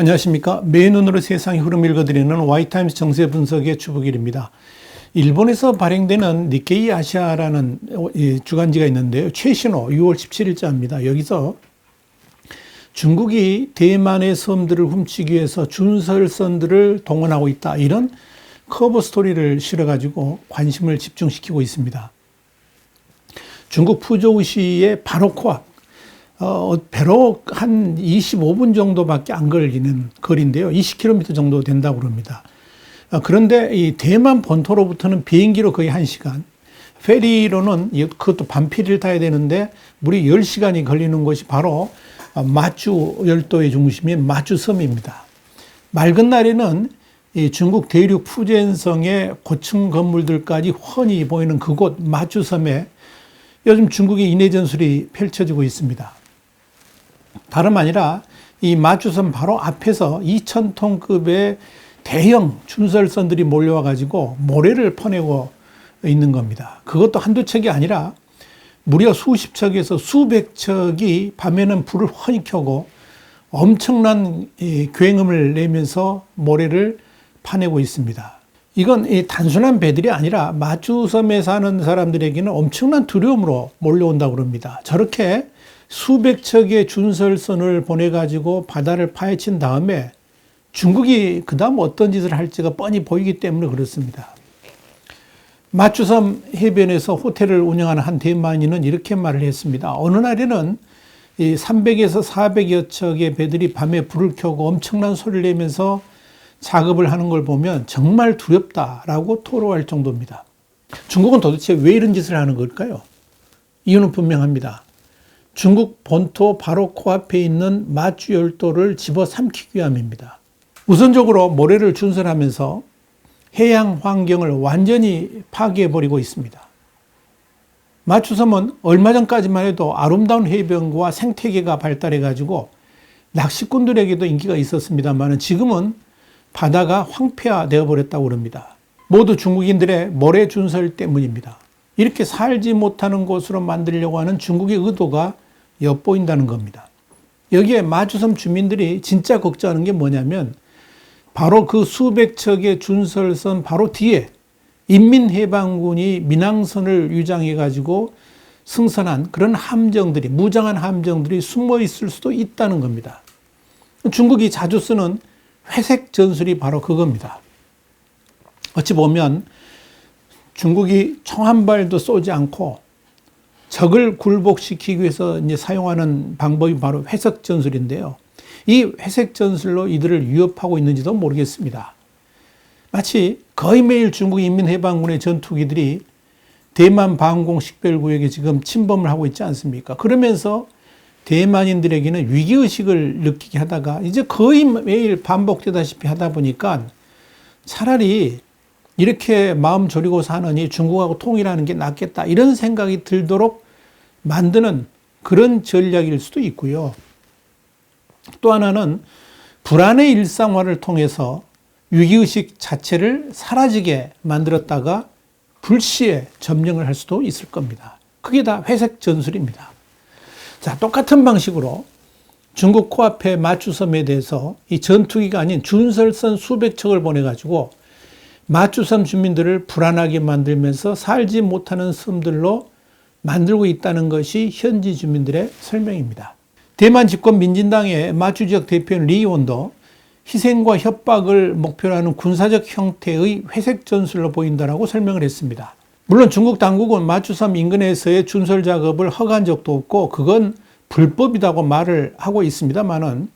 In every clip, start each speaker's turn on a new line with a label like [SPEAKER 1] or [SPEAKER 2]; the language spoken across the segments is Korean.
[SPEAKER 1] 안녕하십니까. 맨눈으로 세상의 흐름 읽어드리는 와이타임스 정세 분석의 주부길입니다. 일본에서 발행되는 니케이 아시아라는 이 주간지가 있는데요. 최신호 6월 17일자입니다. 여기서 중국이 대만의 섬들을 훔치기 위해서 준설선들을 동원하고 있다. 이런 커버 스토리를 실어가지고 관심을 집중시키고 있습니다. 중국 푸조우시의 바로 코앞, 어, 배로 한 25분 정도밖에 안 걸리는 거리인데요. 20km 정도 된다고 그럽니다. 어, 그런데 이 대만 본토로부터는 비행기로 거의 1시간, 페리로는 그것도 반피를 타야 되는데 무려 10시간이 걸리는 곳이 바로 마주 열도의 중심인 마주 섬입니다. 맑은 날에는 이 중국 대륙 푸젠성의 고층 건물들까지 훤히 보이는 그곳 마주 섬에 요즘 중국의 인해 전술이 펼쳐지고 있습니다. 다름 아니라 이 마주섬 바로 앞에서 2,000톤급의 대형 준설선들이 몰려와 가지고 모래를 퍼내고 있는 겁니다. 그것도 한두 척이 아니라 무려 수십 척에서 수백 척이 밤에는 불을 훤히 켜고 엄청난 굉음을 내면서 모래를 파내고 있습니다. 이건 단순한 배들이 아니라 마주섬에 사는 사람들에게는 엄청난 두려움으로 몰려온다고 그럽니다. 저렇게 수백 척의 준설선을 보내가지고 바다를 파헤친 다음에 중국이 그 다음 어떤 짓을 할지가 뻔히 보이기 때문에 그렇습니다. 마추섬 해변에서 호텔을 운영하는 한 대만인은 이렇게 말을 했습니다. 어느 날에는 이 300에서 400여 척의 배들이 밤에 불을 켜고 엄청난 소리를 내면서 작업을 하는 걸 보면 정말 두렵다라고 토로할 정도입니다. 중국은 도대체 왜 이런 짓을 하는 걸까요? 이유는 분명합니다. 중국 본토 바로 코앞에 있는 마주 열도를 집어삼키기 위함입니다. 우선적으로 모래를 준설하면서 해양 환경을 완전히 파괴해버리고 있습니다. 마추섬은 얼마 전까지만 해도 아름다운 해변과 생태계가 발달해가지고 낚시꾼들에게도 인기가 있었습니다만 지금은 바다가 황폐화되어 버렸다고 그럽니다. 모두 중국인들의 모래 준설 때문입니다. 이렇게 살지 못하는 곳으로 만들려고 하는 중국의 의도가 엿보인다는 겁니다. 여기에 마주섬 주민들이 진짜 걱정하는 게 뭐냐면 바로 그 수백 척의 준설선 바로 뒤에 인민해방군이 민항선을 유장해 가지고 승선한 그런 함정들이 무장한 함정들이 숨어 있을 수도 있다는 겁니다. 중국이 자주 쓰는 회색 전술이 바로 그겁니다. 어찌 보면 중국이 총한 발도 쏘지 않고 적을 굴복시키기 위해서 이제 사용하는 방법이 바로 회색 전술인데요. 이 회색 전술로 이들을 위협하고 있는지도 모르겠습니다. 마치 거의 매일 중국 인민해방군의 전투기들이 대만 방공 식별구역에 지금 침범을 하고 있지 않습니까? 그러면서 대만인들에게는 위기의식을 느끼게 하다가 이제 거의 매일 반복되다시피 하다 보니까 차라리 이렇게 마음 졸이고 사느니 중국하고 통일하는 게 낫겠다. 이런 생각이 들도록 만드는 그런 전략일 수도 있고요. 또 하나는 불안의 일상화를 통해서 위기의식 자체를 사라지게 만들었다가 불시에 점령을 할 수도 있을 겁니다. 그게 다 회색 전술입니다. 자, 똑같은 방식으로 중국 코앞의 마추섬에 대해서 이 전투기가 아닌 준설선 수백 척을 보내가지고 마추섬 주민들을 불안하게 만들면서 살지 못하는 섬들로 만들고 있다는 것이 현지 주민들의 설명입니다. 대만 집권 민진당의 마추 지역 대표인 리원도 희생과 협박을 목표로 하는 군사적 형태의 회색 전술로 보인다라고 설명을 했습니다. 물론 중국 당국은 마추섬 인근에서의 준설 작업을 허가한 적도 없고 그건 불법이라고 말을 하고 있습니다만은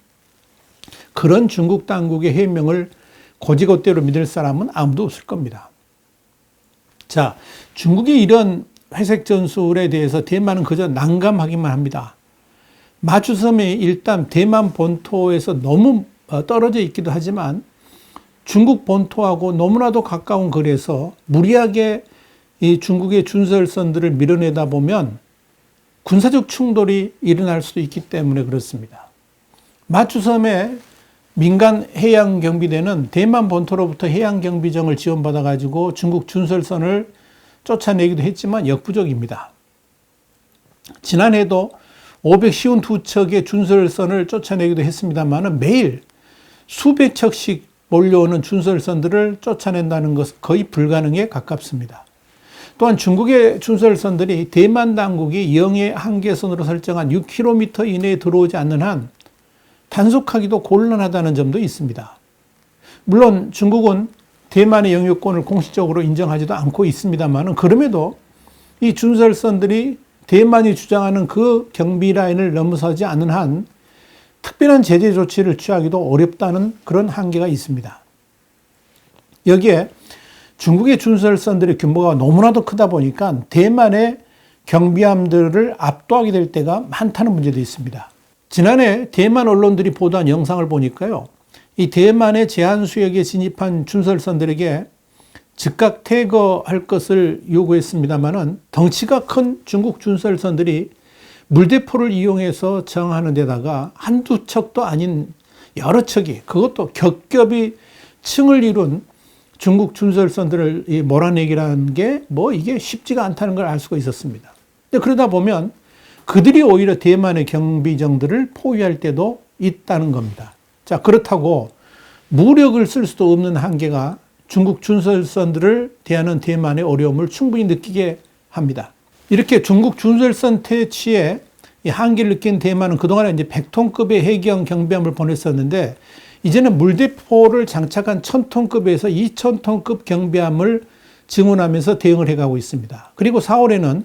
[SPEAKER 1] 그런 중국 당국의 해명을 고지고대로 믿을 사람은 아무도 없을 겁니다. 자, 중국이 이런 회색 전술에 대해서 대만은 그저 난감하기만 합니다. 마추섬이 일단 대만 본토에서 너무 어, 떨어져 있기도 하지만 중국 본토하고 너무나도 가까운 거리에서 무리하게 이 중국의 준설선들을 밀어내다 보면 군사적 충돌이 일어날 수도 있기 때문에 그렇습니다. 마추섬에 민간 해양 경비대는 대만 본토로부터 해양 경비정을 지원받아 가지고 중국 준설선을 쫓아내기도 했지만 역부족입니다. 지난해도 552척의 준설선을 쫓아내기도 했습니다만 매일 수백 척씩 몰려오는 준설선들을 쫓아낸다는 것은 거의 불가능에 가깝습니다. 또한 중국의 준설선들이 대만 당국이 영해 한계선으로 설정한 6km 이내에 들어오지 않는 한 단속하기도 곤란하다는 점도 있습니다. 물론 중국은 대만의 영유권을 공식적으로 인정하지도 않고 있습니다만 그럼에도 이 준설선들이 대만이 주장하는 그 경비 라인을 넘어서지 않는 한 특별한 제재 조치를 취하기도 어렵다는 그런 한계가 있습니다. 여기에 중국의 준설선들의 규모가 너무나도 크다 보니까 대만의 경비함들을 압도하게 될 때가 많다는 문제도 있습니다. 지난해 대만 언론들이 보도한 영상을 보니까요. 이 대만의 제한 수역에 진입한 준설선들에게 즉각 퇴거할 것을 요구했습니다마는 덩치가 큰 중국 준설선들이 물대포를 이용해서 정하는 데다가 한두 척도 아닌 여러 척이 그것도 겹겹이 층을 이룬 중국 준설선들을 몰아내기라는 게 뭐 이게 쉽지가 않다는 걸 알 수가 있었습니다. 그러다 보면 그들이 오히려 대만의 경비정들을 포위할 때도 있다는 겁니다. 자, 그렇다고 무력을 쓸 수도 없는 한계가 중국 준설선들을 대하는 대만의 어려움을 충분히 느끼게 합니다. 이렇게 중국 준설선 퇴치에 한계를 느낀 대만은 그동안에 이제 100톤급의 해경 경비함을 보냈었는데 이제는 물대포를 장착한 1000톤급에서 2000톤급 경비함을 증원하면서 대응을 해가고 있습니다. 그리고 4월에는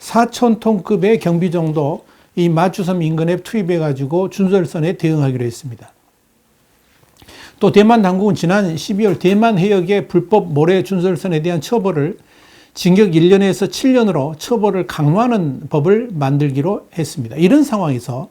[SPEAKER 1] 4000톤급의 경비 정도 이 마추섬 인근에 투입해 가지고 준설선에 대응하기로 했습니다. 또 대만 당국은 지난 12월 대만 해역의 불법 모래 준설선에 대한 처벌을 징역 1년에서 7년으로 처벌을 강화하는 법을 만들기로 했습니다. 이런 상황에서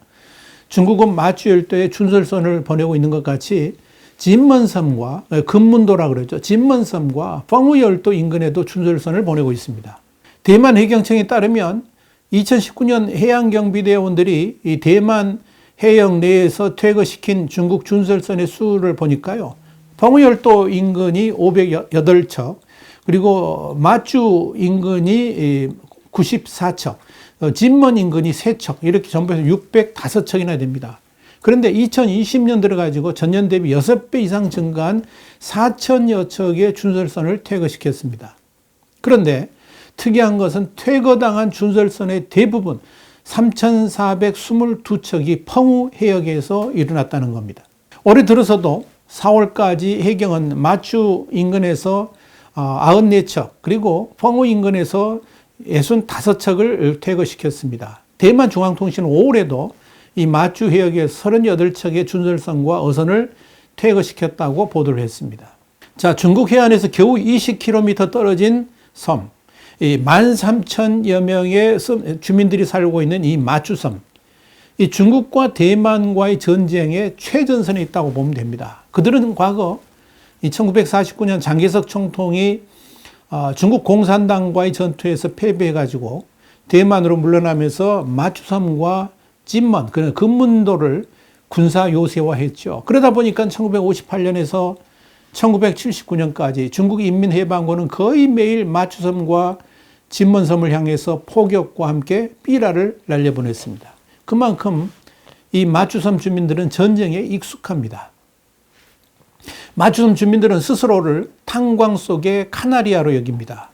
[SPEAKER 1] 중국은 마추 열도에 준설선을 보내고 있는 것 같이 진먼섬과 금문도라 그러죠. 진먼섬과 펑우 열도 인근에도 준설선을 보내고 있습니다. 대만 해경청에 따르면 2019년 해양경비대원들이 이 대만 해역 내에서 퇴거시킨 중국 준설선의 수를 보니까요. 펑우열도 인근이 508척, 그리고 마주 인근이 94척, 어, 진먼 인근이 3척, 이렇게 전부 해서 605척이나 됩니다. 그런데 2020년 들어가지고 전년 대비 6배 이상 증가한 4천여 척의 준설선을 퇴거시켰습니다. 그런데 특이한 것은 퇴거당한 준설선의 대부분 3,422척이 펑우 해역에서 일어났다는 겁니다. 올해 들어서도 4월까지 해경은 마추 인근에서 94척 어, 그리고 펑우 인근에서 65척을 퇴거시켰습니다. 대만 중앙통신은 5월에도 이 마추 해역의 38척의 준설선과 어선을 퇴거시켰다고 보도를 했습니다. 자, 중국 해안에서 겨우 20km 떨어진 섬, 이 13,000여 명의 주민들이 살고 있는 이 마추섬. 이 중국과 대만과의 전쟁의 최전선에 있다고 보면 됩니다. 그들은 과거 1949년 장개석 총통이 어, 중국 공산당과의 전투에서 패배해가지고 대만으로 물러나면서 마추섬과 찐먼, 그런 금문도를 군사 요새화했죠. 그러다 보니까 1958년에서 1979년까지 중국 인민해방군은 거의 매일 마추섬과 진먼섬을 향해서 포격과 함께 삐라를 날려보냈습니다. 그만큼 이 마추섬 주민들은 전쟁에 익숙합니다. 마추섬 주민들은 스스로를 탄광 속의 카나리아로 여깁니다.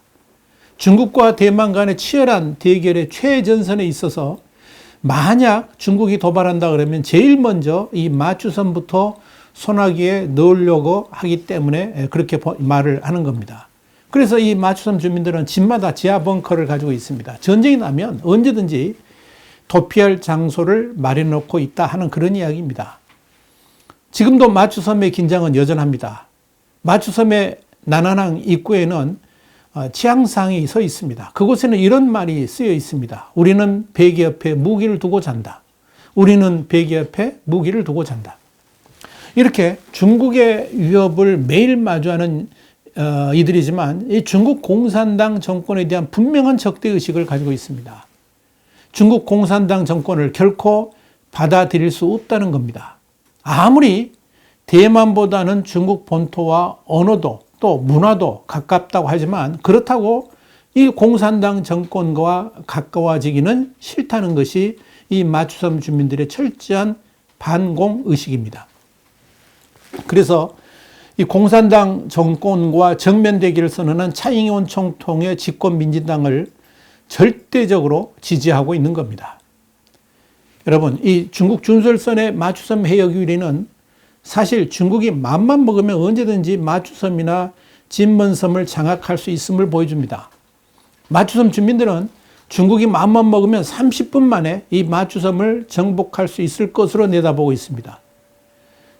[SPEAKER 1] 중국과 대만 간의 치열한 대결의 최전선에 있어서 만약 중국이 도발한다 그러면 제일 먼저 이 마추섬부터 소나기에 넣으려고 하기 때문에 그렇게 말을 하는 겁니다. 그래서 이 마추섬 주민들은 집마다 지하 벙커를 가지고 있습니다. 전쟁이 나면 언제든지 도피할 장소를 마련해 놓고 있다 하는 그런 이야기입니다. 지금도 마추섬의 긴장은 여전합니다. 마추섬의 나나낭 입구에는 어, 치앙상이 서 있습니다. 그곳에는 이런 말이 쓰여 있습니다. 우리는 베개 옆에 무기를 두고 잔다. 우리는 베개 옆에 무기를 두고 잔다. 이렇게 중국의 위협을 매일 마주하는 어, 이들이지만 이 중국 공산당 정권에 대한 분명한 적대 의식을 가지고 있습니다. 중국 공산당 정권을 결코 받아들일 수 없다는 겁니다. 아무리 대만보다는 중국 본토와 언어도 또 문화도 가깝다고 하지만 그렇다고 이 공산당 정권과 가까워지기는 싫다는 것이 이 마추섬 주민들의 철저한 반공 의식입니다. 그래서 이 공산당 정권과 정면 대결을 선언한 차잉원 총통의 집권 민진당을 절대적으로 지지하고 있는 겁니다. 여러분, 이 중국 준설선의 마추섬 해역 유리는 사실 중국이 맘만 먹으면 언제든지 마추섬이나 진먼섬을 장악할 수 있음을 보여줍니다. 마추섬 주민들은 중국이 맘만 먹으면 30분 만에 이 마추섬을 정복할 수 있을 것으로 내다보고 있습니다.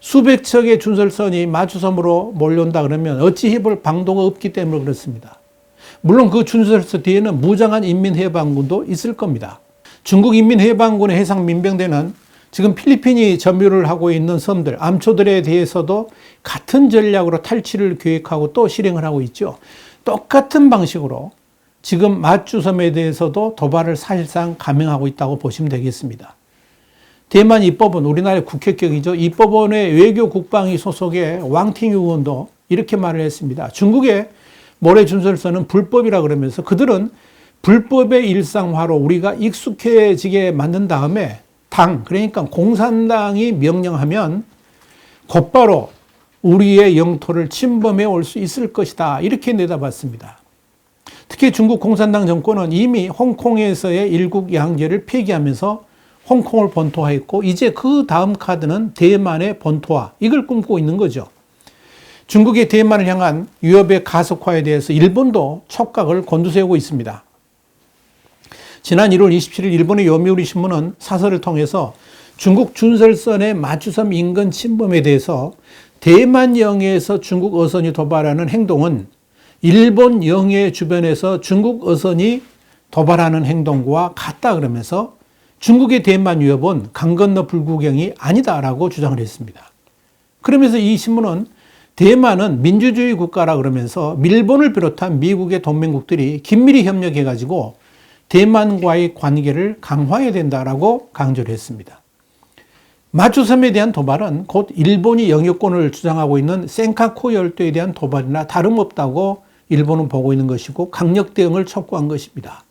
[SPEAKER 1] 수백 척의 준설선이 마추섬으로 몰려온다 그러면 어찌 해볼 방도가 없기 때문에 그렇습니다. 물론 그 준설선 뒤에는 무장한 인민해방군도 있을 겁니다. 중국 인민해방군의 해상 민병대는 지금 필리핀이 점유를 하고 있는 섬들, 암초들에 대해서도 같은 전략으로 탈취를 계획하고 또 실행을 하고 있죠. 똑같은 방식으로 지금 마주섬에 대해서도 도발을 사실상 감행하고 있다고 보시면 되겠습니다. 대만 입법원, 우리나라의 국회격이죠. 입법원의 외교 국방위 소속의 왕팅 의원도 이렇게 말을 했습니다. 중국의 모래 준설서는 불법이라 그러면서 그들은 불법의 일상화로 우리가 익숙해지게 만든 다음에 당, 그러니까 공산당이 명령하면 곧바로 우리의 영토를 침범해 올 수 있을 것이다. 이렇게 내다봤습니다. 특히 중국 공산당 정권은 이미 홍콩에서의 일국 양제를 폐기하면서 홍콩을 본토화했고 이제 그 다음 카드는 대만의 본토화 이걸 꿈꾸고 있는 거죠. 중국의 대만을 향한 위협의 가속화에 대해서 일본도 촉각을 곤두세우고 있습니다. 지난 1월 27일 일본의 요미우리 신문은 사설을 통해서 중국 준설선의 마추섬 인근 침범에 대해서 대만 영해에서 중국 어선이 도발하는 행동은 일본 영해 주변에서 중국 어선이 도발하는 행동과 같다 그러면서 중국의 대만 위협은 강 건너 불구경이 아니다라고 주장을 했습니다. 그러면서 이 신문은 대만은 민주주의 국가라 그러면서 일본을 비롯한 미국의 동맹국들이 긴밀히 협력해 가지고 대만과의 관계를 강화해야 된다라고 강조를 했습니다. 마추섬에 대한 도발은 곧 일본이 영유권을 주장하고 있는 센카쿠 열도에 대한 도발이나 다름없다고 일본은 보고 있는 것이고 강력 대응을 촉구한 것입니다.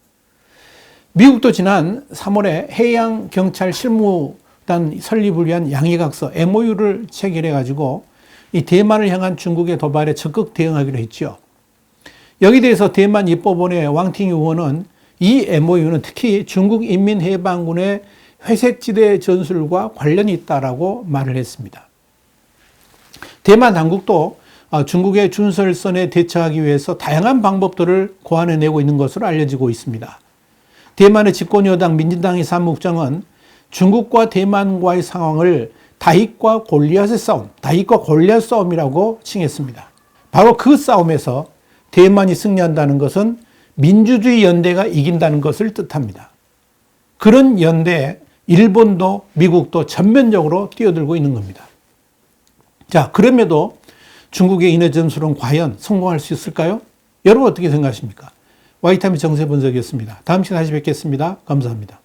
[SPEAKER 1] 미국도 지난 3월에 해양 경찰 실무단 설립을 위한 양해각서 MOU를 체결해 가지고 이 대만을 향한 중국의 도발에 적극 대응하기로 했죠. 여기 대해서 대만 입법원의 왕팅 의원은 이 MOU는 특히 중국 인민해방군의 회색지대 전술과 관련이 있다라고 말을 했습니다. 대만 당국도 어, 중국의 준설선에 대처하기 위해서 다양한 방법들을 고안해내고 있는 것으로 알려지고 있습니다. 대만의 집권여당 민진당의 사무국장은 중국과 대만과의 상황을 다익과 골리앗의 싸움, 다익과 골리앗 싸움이라고 칭했습니다. 바로 그 싸움에서 대만이 승리한다는 것은 민주주의 연대가 이긴다는 것을 뜻합니다. 그런 연대에 일본도 미국도 전면적으로 뛰어들고 있는 겁니다. 자, 그럼에도 중국의 인해 전술은 과연 성공할 수 있을까요? 여러분 어떻게 생각하십니까? 와이타미 정세 분석이었습니다. 다음 시간에 다시 뵙겠습니다. 감사합니다.